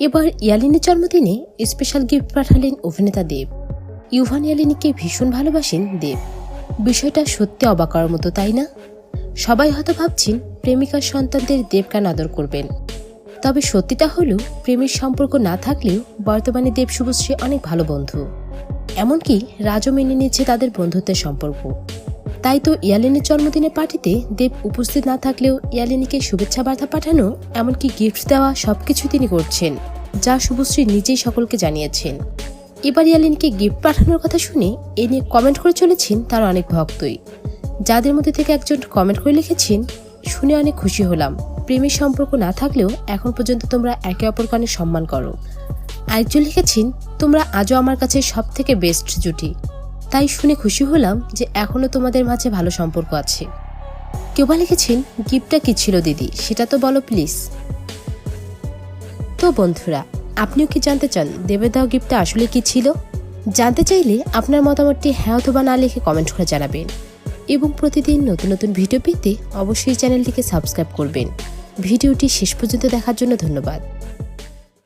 এবার ইয়ালিনের জন্মদিনে special gift পাঠালেন অভিনেতা দেব। ইউভান ইয়ালিনীকে ভীষণ ভালোবাসেন দেব। বিষয়টা সত্যি অবাক করার মতো, তাই না? সবাই হয়তো ভাবছেন প্রেমিকার সন্তানদের দেব কেন আদর করবেন। তবে সত্যিটা হলো, প্রেমের সম্পর্ক না থাকলেও বর্তমানে দেব শুভশ্রী অনেক ভালো বন্ধু। এমনকি রাজও মেনে নিচ্ছে তাদের বন্ধুত্বের সম্পর্ক। তাই তো ইয়ালিনের জন্মদিনের পার্টিতে দেব উপস্থিত না থাকলেও ইয়ালিনীকে শুভেচ্ছা বার্তা পাঠানো, এমনকি গিফট দেওয়া সবকিছু তিনি করছেন, যা শুভশ্রী নিজেই সকলকে জানিয়েছেন। এবার ইয়ালিনকে গিফট পাঠানোর কথা শুনে এ নিয়ে কমেন্ট করে চলেছেন তার অনেক ভক্তই। যাদের মধ্যে থেকে একজন কমেন্ট করে লিখেছেন, শুনে অনেক খুশি হলাম। প্রেমের সম্পর্ক না থাকলেও এখন পর্যন্ত তোমরা একে অপরকে অনেক সম্মান করো। আরেকজন লিখেছেন, তোমরা আজও আমার কাছে সব থেকে বেস্ট জুটি। তাই শুনে খুশি হলাম যে এখনও তোমাদের মাঝে ভালো সম্পর্ক আছে। কেউ বা লিখেছেন, গিফটটা কি ছিল দিদি? সেটা তো বলো প্লিজ। তো বন্ধুরা, আপনিও কি জানতে চান দেবের দেওয়া গিফটটা আসলে কি ছিল? জানতে চাইলে আপনার মতামতটি হ্যাঁ অথবা না লিখে কমেন্ট করে জানাবেন। এবং প্রতিদিন নতুন নতুন ভিডিও পেতে অবশ্যই চ্যানেলটিকে সাবস্ক্রাইব করবেন। ভিডিওটি শেষ পর্যন্ত দেখার জন্য ধন্যবাদ।